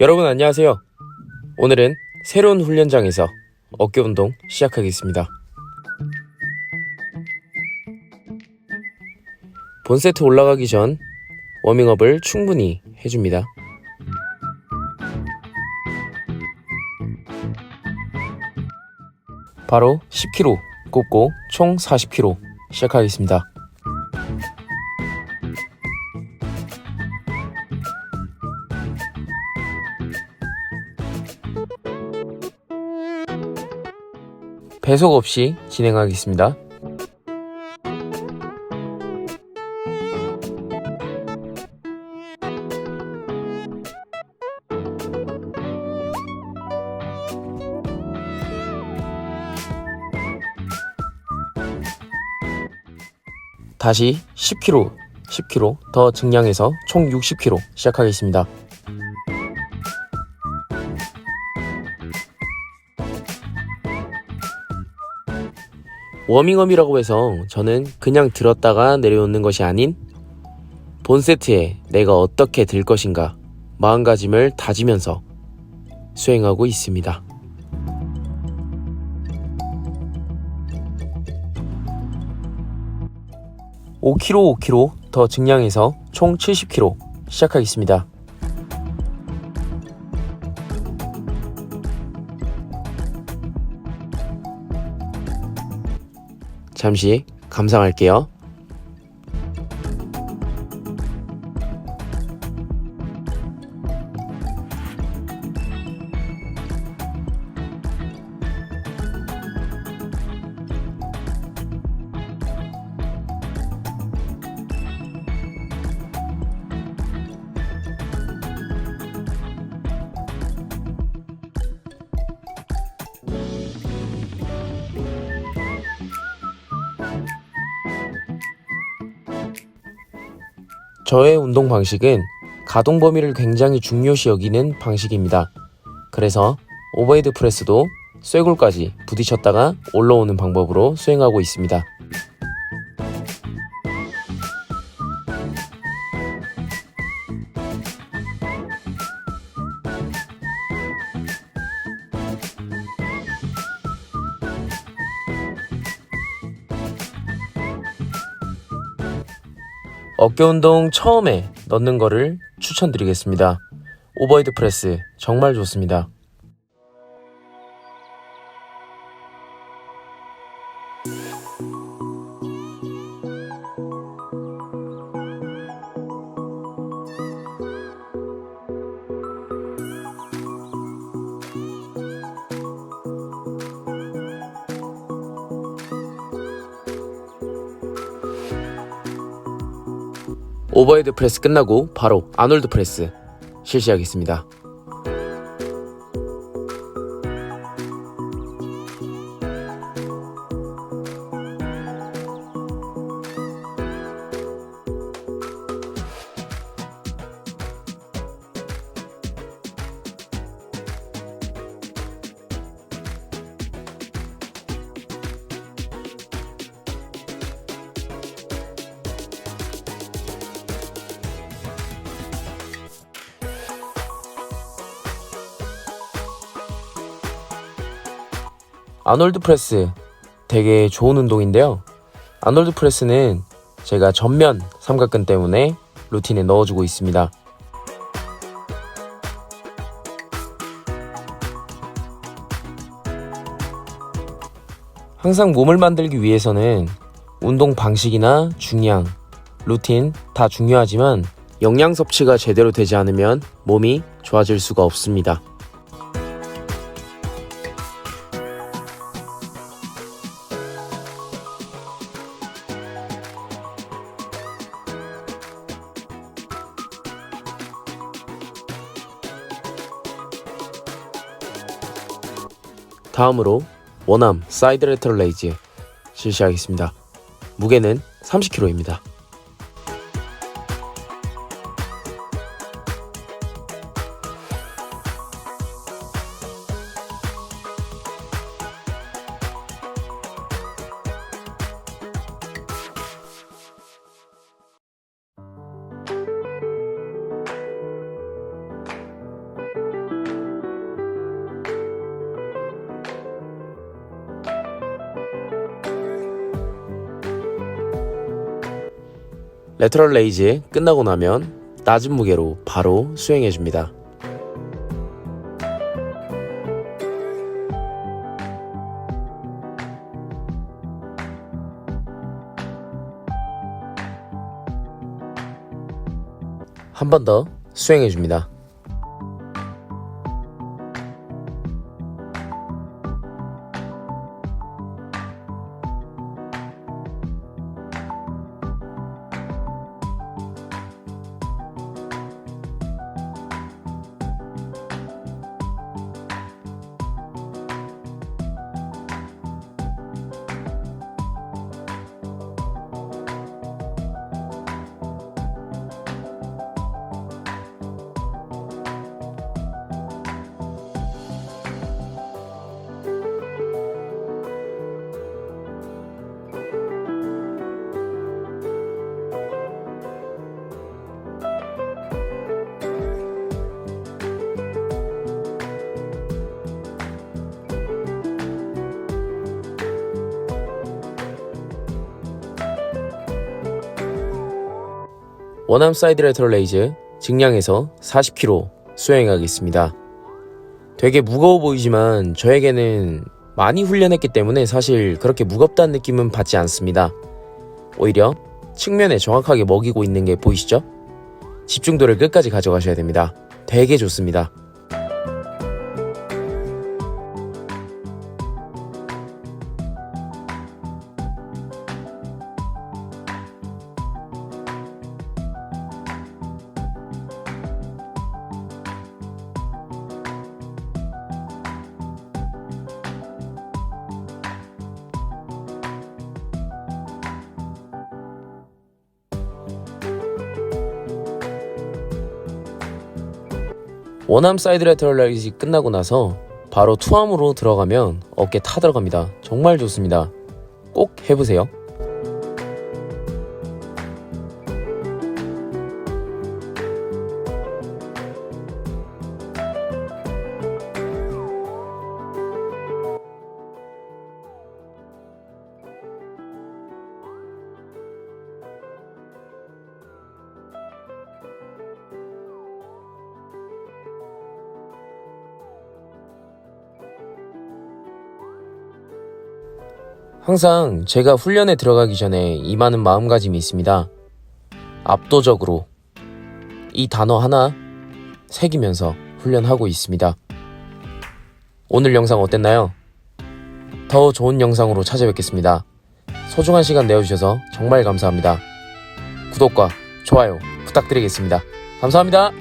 여러분 안녕하세요. 오늘은 새로운 훈련장에서 어깨 운동 시작하겠습니다. 본 세트 올라가기 전 워밍업을 충분히 해줍니다. 바로 10kg 꽂고 총 40kg 시작하겠습니다. 배속 없이 진행하겠습니다. 다시 10kg, 10kg 더 증량해서 총 60kg 시작하겠습니다. 워밍업이라고 해서 저는 그냥 들었다가 내려오는 것이 아닌 본 세트에 내가 어떻게 들 것인가 마음가짐을 다지면서 수행하고 있습니다. 5kg, 5kg 더 증량해서 총 70kg 시작하겠습니다. 잠시 감상할게요. 저의 운동 방식은 가동 범위를 굉장히 중요시 여기는 방식입니다. 그래서 오버헤드 프레스도 쇄골까지 부딪혔다가 올라오는 방법으로 수행하고 있습니다. 어깨 운동 처음에 넣는 거를 추천드리겠습니다. 오버헤드 프레스 정말 좋습니다. 오버헤드 프레스 끝나고 바로 아놀드 프레스 실시하겠습니다. 아놀드 프레스 되게 좋은 운동인데요. 아놀드 프레스는 제가 전면 삼각근 때문에 루틴에 넣어주고 있습니다. 항상 몸을 만들기 위해서는 운동 방식이나 중량, 루틴 다 중요하지만 영양 섭취가 제대로 되지 않으면 몸이 좋아질 수가 없습니다. 다음으로 원암 사이드 레터럴 레이즈 실시하겠습니다. 무게는 30kg입니다. 레터럴 레이즈 끝나고 나면 낮은 무게로 바로 수행해 줍니다. 한 번 더 수행해 줍니다. 원암 사이드 레터럴 레이즈 증량해서 40kg 수행하겠습니다. 되게 무거워 보이지만 저에게는 많이 훈련했기 때문에 사실 그렇게 무겁다는 느낌은 받지 않습니다. 오히려 측면에 정확하게 먹이고 있는 게 보이시죠? 집중도를 끝까지 가져가셔야 됩니다. 되게 좋습니다. 원암 사이드 레터럴 레이즈 끝나고 나서 바로 투암으로 들어가면 어깨 타 들어갑니다. 정말 좋습니다. 꼭 해보세요. 항상 제가 훈련에 들어가기 전에 임하는 마음가짐이 있습니다. 압도적으로 이 단어 하나 새기면서 훈련하고 있습니다. 오늘 영상 어땠나요? 더 좋은 영상으로 찾아뵙겠습니다. 소중한 시간 내어주셔서 정말 감사합니다. 구독과 좋아요 부탁드리겠습니다. 감사합니다.